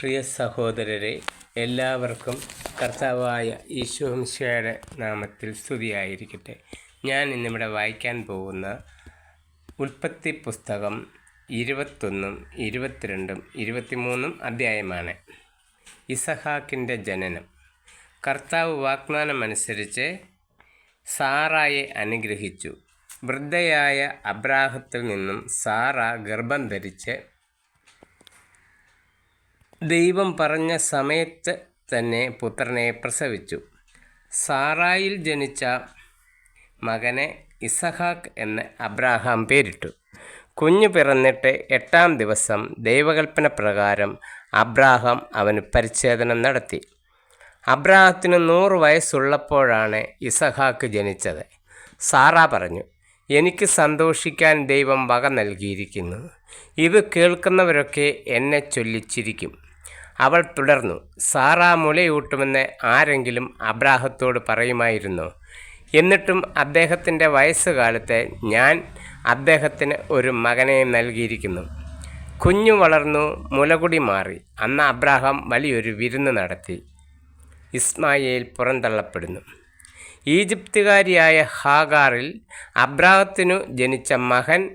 പ്രിയ സഹോദരരെ എല്ലാവർക്കും കർത്താവായ ഈശോംശയുടെ നാമത്തിൽ സ്തുതിയായിരിക്കട്ടെ. ഞാൻ ഇന്നിവിടെ വായിക്കാൻ പോകുന്ന ഉൽപ്പത്തി പുസ്തകം ഇരുപത്തൊന്നും ഇരുപത്തിരണ്ടും ഇരുപത്തിമൂന്നും അധ്യായമാണ്. ഇസഹാക്കിന്റെ ജനനം. കർത്താവ് വാഗ്ദാനമനുസരിച്ച് സാറായെ അനുഗ്രഹിച്ചു. വൃദ്ധയായ അബ്രാഹത്തിൽ നിന്നും സാറ ഗർഭം ധരിച്ച് ദൈവം പറഞ്ഞ സമയത്ത് തന്നെ പുത്രനെ പ്രസവിച്ചു. സാറായിൽ ജനിച്ച മകനെ ഇസഹാക്ക് എന്ന് അബ്രാഹാം പേരിട്ടു. കുഞ്ഞു പിറന്നിട്ട് എട്ടാം ദിവസം ദൈവകൽപ്പന പ്രകാരം അബ്രാഹാം അവന് പരിച്ഛേദനം നടത്തി. അബ്രാഹത്തിന് നൂറ് വയസ്സുള്ളപ്പോഴാണ് ഇസഹാക്ക് ജനിച്ചത്. സാറ പറഞ്ഞു എനിക്ക് സന്തോഷിക്കാൻ ദൈവം വക നൽകിയിരിക്കുന്നു. ഇത് കേൾക്കുന്നവരൊക്കെ എന്നെ ചൊല്ലിച്ചിരിക്കും. അവൾ തുടർന്നു സാറാ മുലയൂട്ടുമെന്ന് ആരെങ്കിലും അബ്രാഹത്തോട് പറയുമായിരുന്നു? എന്നിട്ടും അദ്ദേഹത്തിന്റെ വയസ്സുകാലത്തെ ഞാൻ അദ്ദേഹത്തിന് ഒരു മകനെ നൽകിയിരിക്കുന്നു. കുഞ്ഞു വളർന്നു മുലകുടി മാറി. അന്ന് അബ്രാഹാം വലിയൊരു വിരുന്ന് നടത്തി. ഇസ്മായേൽ പുറന്തള്ളപ്പെടുന്നു. ഈജിപ്തുകാരിയായ ഹാഗാറിൽ അബ്രാഹത്തിനു ജനിച്ച മകൻ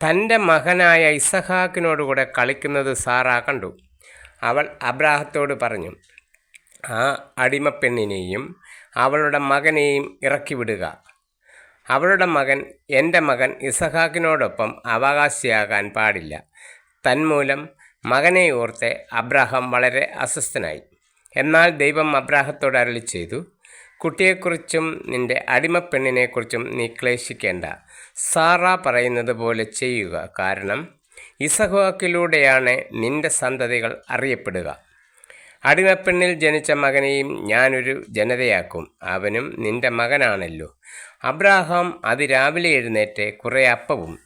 തന്റെ മകനായ ഇസഹാക്കിനോടുകൂടെ കളിക്കുന്നത് സാറ കണ്ടു. അവൾ അബ്രാഹത്തോട് പറഞ്ഞു ആ അടിമപ്പെണ്ണിനെയും അവളുടെ മകനെയും ഇറക്കിവിടുക. അവളുടെ മകൻ എന്റെ മകൻ ഇസഹാക്കിനോടൊപ്പം അവകാശിയാകാൻ പാടില്ല. തന്മൂലം മകനെ ഓർത്ത് അബ്രാഹം വളരെ അസ്വസ്ഥനായി. എന്നാൽ ദൈവം അബ്രാഹത്തോട് അരളി ചെയ്തു കുട്ടിയെക്കുറിച്ചും നിന്റെ അടിമപ്പെണ്ണിനെക്കുറിച്ചും നീ ക്ലേശിക്കേണ്ട. സാറ പറയുന്നത് പോലെ ചെയ്യുക. കാരണം ഇസഹോക്കിലൂടെയാണ് നിന്റെ സന്തതികൾ അറിയപ്പെടുക. അടിമപ്പെണ്ണിൽ ജനിച്ച മകനെയും ഞാനൊരു ജനതയാക്കും. അവനും നിന്റെ മകനാണല്ലോ. അബ്രാഹാം അതിരാവിലെ എഴുന്നേറ്റ് കുറേ അപ്പവും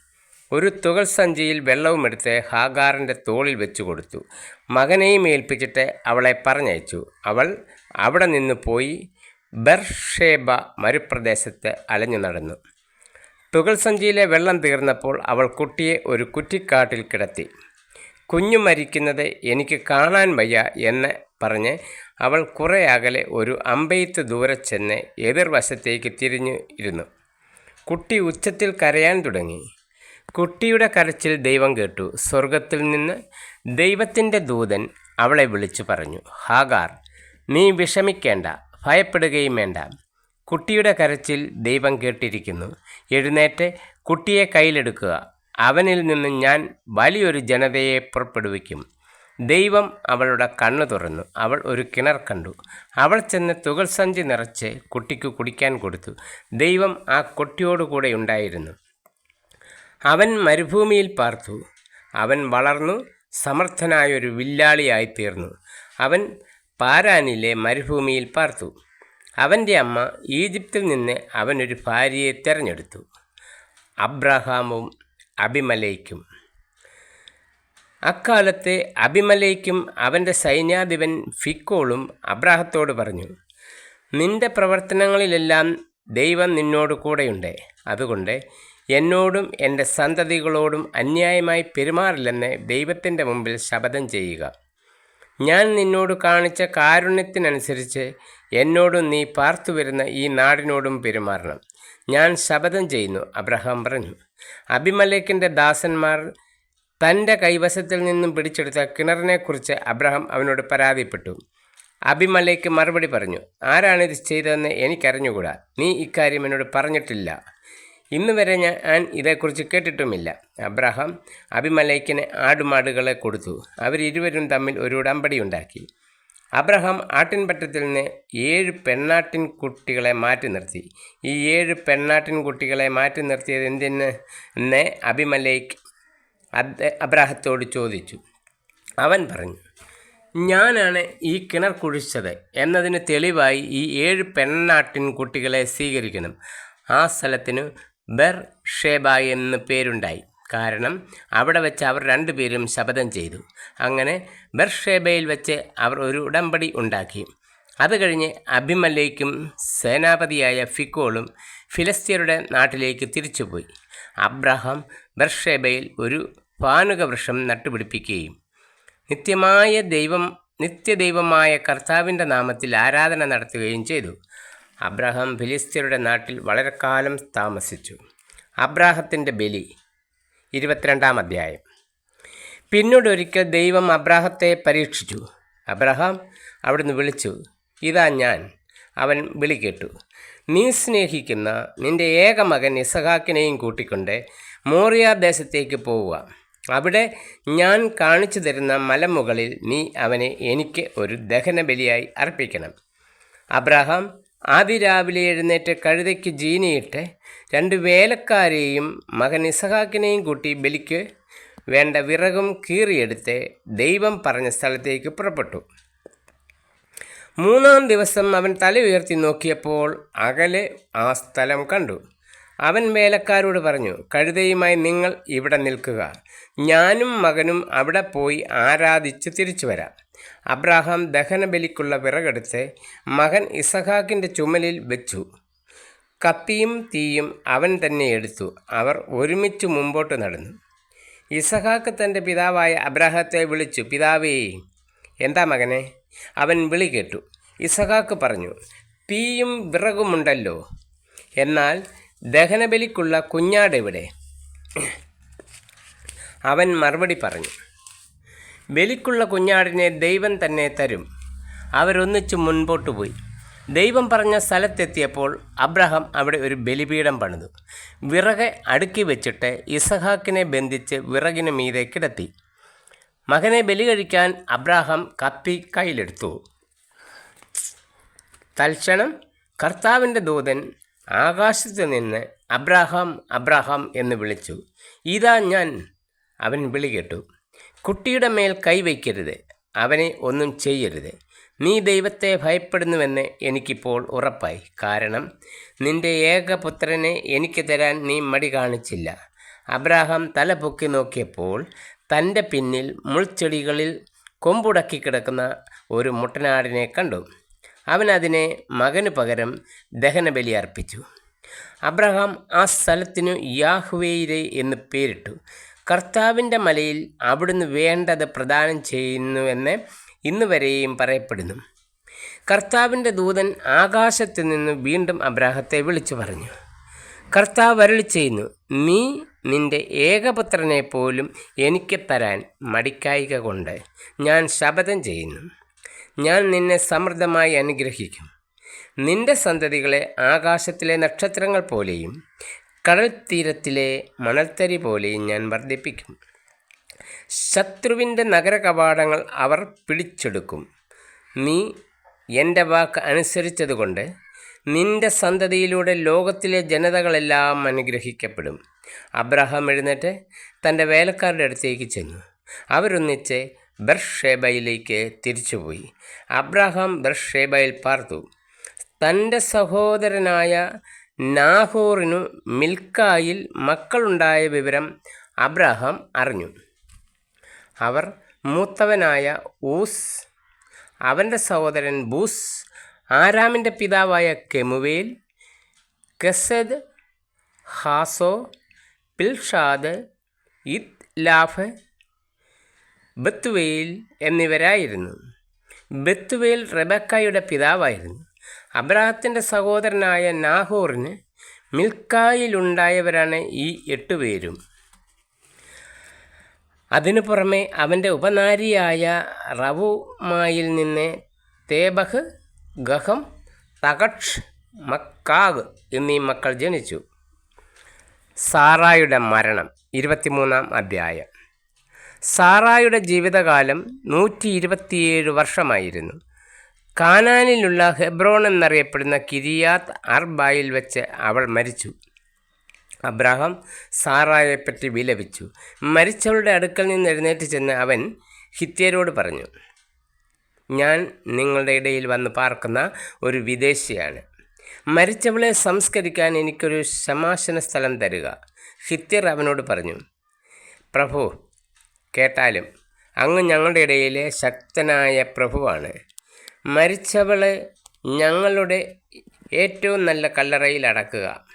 ഒരു തുകൽ സഞ്ചിയിൽ വെള്ളവുമെടുത്ത് ഹാഗാറിന്റെ തോളിൽ വെച്ചു കൊടുത്തു. മകനെയും ഏൽപ്പിച്ചിട്ട് അവളെ പറഞ്ഞയച്ചു. അവൾ അവിടെ നിന്ന് പോയി ബർഷേബ മരുപ്രദേശത്ത് അലഞ്ഞു നടന്നു തുകൽ സഞ്ചിയിലെ വെള്ളം തീർന്നപ്പോൾ അവൾ കുട്ടിയെ ഒരു കുറ്റിക്കാട്ടിൽ കിടത്തി. കുഞ്ഞു മരിക്കുന്നത് എനിക്ക് കാണാൻ വയ്യ എന്ന് പറഞ്ഞ് അവൾ കുറേ അകലെ ഒരു അമ്പെയ്ത്ത് ദൂരെ ചെന്ന് എതിർവശത്തേക്ക് തിരിഞ്ഞു ഇരുന്നു. കുട്ടി ഉച്ചത്തിൽ കരയാൻ തുടങ്ങി. കുട്ടിയുടെ കരച്ചിൽ ദൈവം കേട്ടു. സ്വർഗത്തിൽ നിന്ന് ദൈവത്തിന്റെ ദൂതൻ അവളെ വിളിച്ചു പറഞ്ഞു. ഹാഗാർ നീ വിഷമിക്കേണ്ട ഭയപ്പെടുകയും വേണ്ട. കുട്ടിയുടെ കരച്ചിൽ ദൈവം കേട്ടിരിക്കുന്നു. എഴുന്നേറ്റ് കുട്ടിയെ കയ്യിലെടുക്കുക. അവനിൽ നിന്ന് ഞാൻ വലിയൊരു ജനതയെ പുറപ്പെടുവിക്കും. ദൈവം അവളുടെ കണ്ണു തുറന്നു. അവൾ ഒരു കിണർ കണ്ടു. അവൾ ചെന്ന് തുകൽ സഞ്ചി നിറച്ച് കുട്ടിക്ക് കുടിക്കാൻ കൊടുത്തു. ദൈവം ആ കുട്ടിയോടുകൂടെ ഉണ്ടായിരുന്നു. അവൻ മരുഭൂമിയിൽ പാർത്തു. അവൻ വളർന്നു. സമർത്ഥനായൊരു വില്ലാളിയായിത്തീർന്നു. അവൻ പാരാനിലെ മരുഭൂമിയിൽ പാർത്തു. അവന്റെ അമ്മ ഈജിപ്തിൽ നിന്ന് അവനൊരു ഭാര്യയെ തിരഞ്ഞെടുത്തു. അബ്രഹാമും അബിമലേക്കും. അക്കാലത്ത് അബിമലേക്കും അവന്റെ സൈന്യാധിപൻ ഫിക്കോളും അബ്രാഹത്തോട് പറഞ്ഞു നിന്റെ പ്രവർത്തനങ്ങളിലെല്ലാം ദൈവം നിന്നോട് കൂടെയുണ്ട്. അതുകൊണ്ട് എന്നോടും എന്റെ സന്തതികളോടും അന്യായമായി പെരുമാറില്ലെന്ന് ദൈവത്തിന്റെ മുമ്പിൽ ശപഥം ചെയ്യുക. ഞാൻ നിന്നോട് കാണിച്ച കാരുണ്യത്തിനനുസരിച്ച് എന്നോടും നീ പാർത്തു വരുന്ന ഈ നാടിനോടും പെരുമാറണം. ഞാൻ ശപഥം ചെയ്യുന്നു അബ്രഹാം പറഞ്ഞു. അഭിമലേക്കിന്റെ ദാസന്മാർ തന്റെ കൈവശത്തിൽ നിന്നും പിടിച്ചെടുത്ത കിണറിനെക്കുറിച്ച് അബ്രഹാം അവനോട് പരാതിപ്പെട്ടു. അഭിമലേക്ക് മറുപടി പറഞ്ഞു ആരാണിത് ചെയ്തതെന്ന് എനിക്കറിഞ്ഞുകൂടാ. നീ ഇക്കാര്യം എന്നോട് പറഞ്ഞിട്ടില്ല. ഇന്ന് വരെ ഞാൻ ഇതേക്കുറിച്ച് കേട്ടിട്ടുമില്ല. അബ്രഹാം അഭിമലേക്കിന് ആടുമാടുകളെ കൊടുത്തു. അവരിരുവരും തമ്മിൽ ഒരു ഉടമ്പടി ഉണ്ടാക്കി. അബ്രഹാം ആട്ടിൻപറ്റത്തിൽ നിന്ന് ഏഴ് പെണ്ണാട്ടിൻ കുട്ടികളെ മാറ്റി നിർത്തി. ഈ ഏഴ് പെണ്ണാട്ടിൻ കുട്ടികളെ മാറ്റി നിർത്തിയത് എന്തിന്? എന്ന് അഭിമലേക്ക് അബ്രാഹത്തോട് ചോദിച്ചു. അവൻ പറഞ്ഞു ഞാനാണ് ഈ കിണർ കുഴിച്ചത്. എന്നതിന് തെളിവായി ഈ ഏഴ് പെണ്ണാട്ടിൻ കുട്ടികളെ സ്വീകരിക്കണം. ആ സ്ഥലത്തിന് ബെർ ഷേബ എന്ന് പേരുണ്ടായി. കാരണം അവിടെ വെച്ച് അവർ രണ്ടുപേരും ശപഥം ചെയ്തു. അങ്ങനെ ബർഷേബയിൽ വെച്ച് അവർ ഒരു ഉടമ്പടി ഉണ്ടാക്കി. അത് കഴിഞ്ഞ് അഭിമലേക്കും സേനാപതിയായ ഫിക്കോളും ഫിലസ്തീനയുടെ നാട്ടിലേക്ക് തിരിച്ചുപോയി. അബ്രഹാം ബർഷേബയിൽ ഒരു പാനുക വൃക്ഷം നട്ടുപിടിപ്പിക്കുകയും നിത്യമായ ദൈവം നിത്യദൈവമായ കർത്താവിന്റെ നാമത്തിൽ ആരാധന നടത്തുകയും ചെയ്തു. അബ്രഹാം ഫിലിസ്തീനയുടെ നാട്ടിൽ വളരെക്കാലം കാലം താമസിച്ചു. അബ്രാഹത്തിന്റെ ബലി ഇരുപത്തിരണ്ടാം അധ്യായം. പിന്നീടൊരിക്കൽ ദൈവം അബ്രാഹത്തെ പരീക്ഷിച്ചു. അബ്രഹാം അവിടുന്ന് വിളിച്ചു ഇതാ ഞാൻ. അവൻ വിളി കേട്ടു നീ സ്നേഹിക്കുന്ന നിന്റെ ഏക മകൻ ഇസഹാക്കിനെയും കൂട്ടിക്കൊണ്ട് മോറിയ ദേശത്തേക്ക് പോവുക. അവിടെ ഞാൻ കാണിച്ചു തരുന്ന മലമുകളിൽ നീ അവനെ എനിക്ക് ഒരു ദഹനബലിയായി അർപ്പിക്കണം. അബ്രഹാം ആദിരാവിലെ എഴുന്നേറ്റ് കഴുതയ്ക്ക് ജീനിയിട്ട് രണ്ട് വേലക്കാരെയും മകൻ ഇസഹാക്കിനെയും കൂട്ടി ബലിക്ക് വേണ്ട വിറകും കീറിയെടുത്ത് ദൈവം പറഞ്ഞ സ്ഥലത്തേക്ക് പുറപ്പെട്ടു. മൂന്നാം ദിവസം അവൻ തല ഉയർത്തി നോക്കിയപ്പോൾ അകലെ ആ സ്ഥലം കണ്ടു. അവൻ വേലക്കാരോട് പറഞ്ഞു കഴുതയുമായി നിങ്ങൾ ഇവിടെ നിൽക്കുക. ഞാനും മകനും അവിടെ പോയി ആരാധിച്ച് തിരിച്ചു വരാം അബ്രാഹാം ദഹനബലിക്കുള്ള വിറകെടുത്ത് മകൻ ഇസഹാക്കിന്റെ ചുമലിൽ വെച്ചു. കത്തിയും തീയും അവൻ തന്നെ എടുത്തു. അവർ ഒരുമിച്ച് മുമ്പോട്ട് നടന്നു. ഇസഹാക്ക് തന്റെ പിതാവായ അബ്രാഹത്തെ വിളിച്ചു പിതാവേ എന്താ മകനെ? അവൻ വിളി കേട്ടു. ഇസഹാക്ക് പറഞ്ഞു തീയും വിറകുമുണ്ടല്ലോ. എന്നാൽ ദഹനബലിക്കുള്ള കുഞ്ഞാടെവിടെ? അവൻ മറുപടി പറഞ്ഞു ബലിക്കുള്ള കുഞ്ഞാടിനെ ദൈവം തന്നെ തരും. അവരൊന്നിച്ചു മുൻപോട്ട് പോയി. ദൈവം പറഞ്ഞ സ്ഥലത്തെത്തിയപ്പോൾ അബ്രഹാം അവിടെ ഒരു ബലിപീഠം പണിതു. വിറകെ അടുക്കി വെച്ചിട്ട് ഇസഹാക്കിനെ ബന്ധിച്ച് വിറകിന് മീതെ കിടത്തി. മകനെ ബലി കഴിക്കാൻ അബ്രാഹാം കത്തി കയ്യിലെടുത്തു. തൽക്ഷണം കർത്താവിന്റെ ദൂതൻ ആകാശത്ത് നിന്ന് അബ്രാഹാം അബ്രാഹാം എന്ന് വിളിച്ചു. ഇതാ ഞാൻ അവൻ വിളി കേട്ടു. കുട്ടിയുടെ മേൽ കൈവയ്ക്കരുത് അവനെ ഒന്നും ചെയ്യരുത്. നീ ദൈവത്തെ ഭയപ്പെടുന്നുവെന്ന് എനിക്കിപ്പോൾ ഉറപ്പായി. കാരണം നിന്റെ ഏകപുത്രനെ എനിക്ക് തരാൻ നീ മടി കാണിച്ചില്ല. അബ്രാഹാം തല പൊക്കി നോക്കിയപ്പോൾ തന്റെ പിന്നിൽ മുൾച്ചെടികളിൽ കൊമ്പുടക്കി കിടക്കുന്ന ഒരു മുട്ടനാടിനെ കണ്ടു. അവൻ അതിനെ മകന് പകരം ദഹനബലി അർപ്പിച്ചു. അബ്രഹാം ആ സ്ഥലത്തിനു യാഹ്വേയിരെ എന്ന് പേരിട്ടു. കർത്താവിന്റെ മലയിൽ അവിടുന്ന് വേണ്ടത് പ്രദാനം ചെയ്യുന്നുവെന്ന് ഇന്ന് വരെയും പറയപ്പെടുന്നു. കർത്താവിന്റെ ദൂതൻ ആകാശത്ത് നിന്ന് വീണ്ടും അബ്രാഹത്തെ വിളിച്ചു പറഞ്ഞു. കർത്താവ് അരളി ചെയ്യുന്നു നീ നിന്റെ ഏകപുത്രനെ പോലും എനിക്ക് തരാൻ മടിക്കായിക കൊണ്ട് ഞാൻ ശപഥം ചെയ്യുന്നു. ഞാൻ നിന്നെ സമൃദ്ധമായി അനുഗ്രഹിക്കും. നിന്റെ സന്തതികളെ ആകാശത്തിലെ നക്ഷത്രങ്ങൾ പോലെയും കടൽ തീരത്തിലെ മണൽത്തരി പോലെയും ഞാൻ വർദ്ധിപ്പിക്കും. ശത്രുവിന്റെ നഗര കവാടങ്ങൾ അവർ പിടിച്ചെടുക്കും. നീ എന്റെ വാക്ക് അനുസരിച്ചതുകൊണ്ട് നിന്റെ സന്തതിയിലൂടെ ലോകത്തിലെ ജനതകളെല്ലാം അനുഗ്രഹിക്കപ്പെടും. അബ്രഹാം എഴുന്നേറ്റ് തന്റെ വേലക്കാരുടെ അടുത്തേക്ക് ചെന്നു. അവരൊന്നിച്ച് ബർഷേബയിലേക്ക് തിരിച്ചുപോയി. അബ്രഹാം ബർഷേബയിൽ പാർത്തു. തന്റെ സഹോദരനായ നാഹോറിനു മിൽക്കായിൽ മക്കളുണ്ടായ വിവരം അബ്രഹാം അറിഞ്ഞു. അവർ മൂത്തവനായ ഊസ് അവന്റെ സഹോദരൻ ബൂസ് ആരാമിന്റെ പിതാവായ കെമുവേൽ കെസദ് ഹാസോ പിൽഷാദ് ഇത് ലാഫ് ബത്തുവേൽ എന്നിവരായിരുന്നു. ബത്തുവേൽ റെബക്കായുടെ പിതാവായിരുന്നു. അബ്രാഹത്തിന്റെ സഹോദരനായ നാഹോറിന് മിൽക്കായിലുണ്ടായവരാണ് ഈ എട്ടുപേരും അതിനു പുറമെ അവന്റെ ഉപനാരിയായ റവുമായിൽ നിന്ന് തേബഹ് ഗഹം തകക്ഷ് മക്കാഗ് എന്നീ മക്കൾ ജനിച്ചു. സാറായുടെ മരണം ഇരുപത്തിമൂന്നാം അധ്യായം. സാറായുടെ ജീവിതകാലം നൂറ്റി ഇരുപത്തിയേഴ് വർഷമായിരുന്നു. കാനാനിലുള്ള ഹെബ്രോൺ എന്നറിയപ്പെടുന്ന കിരിയാത്ത് അർബായിൽ വെച്ച് അവൾ മരിച്ചു. അബ്രഹാം സാറായെപ്പറ്റി വിലപിച്ചു. മരിച്ചവളുടെ അടുക്കൽ നിന്ന് എഴുന്നേറ്റ് ചെന്ന് അവൻ ഹിത്യരോട് പറഞ്ഞു ഞാൻ നിങ്ങളുടെ ഇടയിൽ വന്ന് പാർക്കുന്ന ഒരു വിദേശിയാണ്. മരിച്ചവളെ സംസ്കരിക്കാൻ എനിക്കൊരു ശമാശന സ്ഥലം തരുക. ഹിത്യർ അവനോട് പറഞ്ഞു പ്രഭു കേട്ടാലും അങ്ങ് ഞങ്ങളുടെ ഇടയിലെ ശക്തനായ പ്രഭുവാണ്. മരിച്ചവളെ ഞങ്ങളുടെ ഏറ്റവും നല്ല കല്ലറയിൽ അടക്കുക.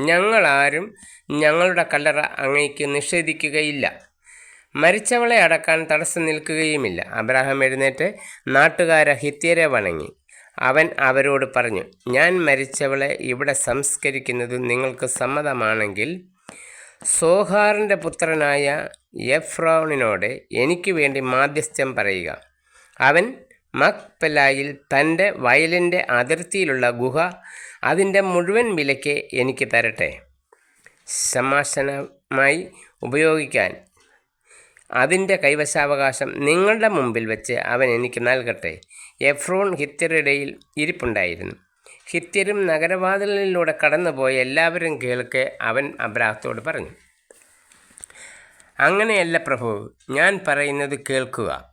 ഞങ്ങളാരും ഞങ്ങളുടെ കല്ലറ അങ്ങേക്ക് നിഷേധിക്കുകയില്ല. മരിച്ചവളെ അടക്കാൻ തടസ്സം നിൽക്കുകയുമില്ല. അബ്രാഹാം എഴുന്നേറ്റ് നാട്ടുകാരെ ഹിത്യരെ വണങ്ങി. അവൻ അവരോട് പറഞ്ഞു ഞാൻ മരിച്ചവളെ ഇവിടെ സംസ്കരിക്കുന്നത് നിങ്ങൾക്ക് സമ്മതമാണെങ്കിൽ സോഹാറിന്റെ പുത്രനായ എഫ്രോണിനോട് എനിക്ക് വേണ്ടി മാധ്യസ്ഥ്യം പറയുക. അവൻ മക്പെലായിൽ തന്റെ വയലിന്റെ അതിർത്തിയിലുള്ള ഗുഹ അതിന്റെ മുഴുവൻ വിലയ്ക്ക് എനിക്ക് തരട്ടെ. സമാശനമായി ഉപയോഗിക്കാൻ അതിന്റെ കൈവശാവകാശം നിങ്ങളുടെ മുമ്പിൽ വെച്ച് അവൻ എനിക്ക് നൽകട്ടെ. എഫ്രോൺ ഹിത്യരുടെയിൽ ഇരിപ്പുണ്ടായിരുന്നു. ഹിത്യരും നഗരവാതിലിലൂടെ കടന്നുപോയി എല്ലാവരും കേൾക്കെ അവൻ അബ്രാഹത്തോട് പറഞ്ഞു അങ്ങനെയല്ല പ്രഭു ഞാൻ പറയുന്നത് കേൾക്കുക.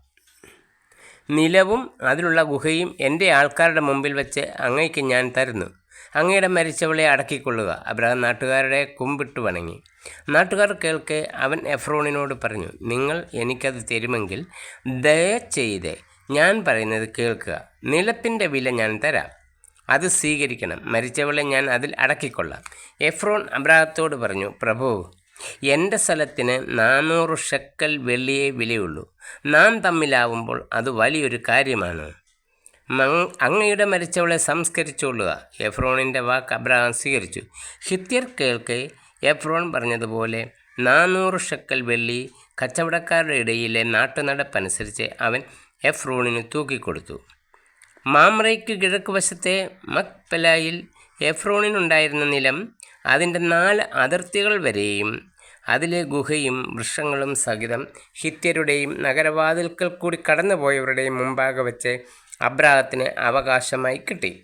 നിലവും അതിലുള്ള ഗുഹയും എന്റെ ആൾക്കാരുടെ മുമ്പിൽ വെച്ച് അങ്ങയ്ക്ക് ഞാൻ തരുന്നു. അങ്ങയുടെ മരിച്ചവളെ അടക്കിക്കൊള്ളുക. അബ്രഹാം നാട്ടുകാരുടെ കുമ്പിട്ട് വണങ്ങി. നാട്ടുകാർ കേൾക്കെ അവൻ എഫ്രോണിനോട് പറഞ്ഞു നിങ്ങൾ എനിക്കത് തരുമെങ്കിൽ ദയചെയ്ത് ഞാൻ പറയുന്നത് കേൾക്കുക. നിലത്തിന്റെ വില ഞാൻ തരാം. അത് സ്വീകരിക്കണം. മരിച്ചവളെ ഞാൻ അതിൽ അടക്കിക്കൊള്ളാം. എഫ്രോൺ അബ്രാഹത്തോട് പറഞ്ഞു പ്രഭു എന്റെ സ്ഥലത്തിന് നാനൂറ് ഷെക്കൽ വെള്ളിയെ വിലയുള്ളൂ. നാം തമ്മിലാവുമ്പോൾ അത് വലിയൊരു കാര്യമാണ്. അങ്ങയുടെ മരിച്ചവളെ സംസ്കരിച്ചുകൊള്ളുക എഫ്രോണിന്റെ വാക്ക് അബ്രഹാം സ്വീകരിച്ചു. ഹിത്യർ കേൾക്കെ എഫ്രോൺ പറഞ്ഞതുപോലെ നാനൂറ് ഷെക്കൽ വെള്ളി കച്ചവടക്കാരുടെ ഇടയിലെ നാട്ടുനടപ്പനുസരിച്ച് അവൻ എഫ്രോണിന് തൂക്കിക്കൊടുത്തു. മാമ്രയ്ക്ക് കിഴക്കുവശത്തെ മക്പലായിൽ എഫ്രോണിനുണ്ടായിരുന്ന നിലം അതിന്റെ നാല് അതിർത്തികൾ വരെയും അതിലെ ഗുഹയും വൃക്ഷങ്ങളും സഹിതം ഹിത്യരുടെയും നഗരവാതിൽക്കൽ കൂടി കടന്നുപോയവരുടെയും മുമ്പാകെ വെച്ച് അബ്രാഹത്തിന് അവകാശമായി കിട്ടി.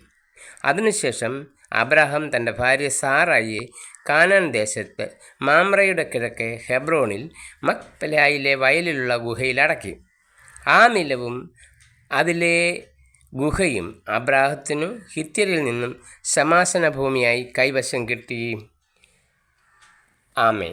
അതിനുശേഷം അബ്രാഹം തന്റെ ഭാര്യ സാറായിയെ കാനാൻ ദേശത്ത് മാമ്രയുടെ കിഴക്ക് ഹെബ്രോണിൽ മക്പലായിലെ വയലിലുള്ള ഗുഹയിൽ അടക്കി ആ നിലവും അതിലെ ഗുഹയും അബ്രാഹത്തിനു ഹിത്യരിൽ നിന്നും ശമാസന ഭൂമിയായി കൈവശം കിട്ടി. ആമേ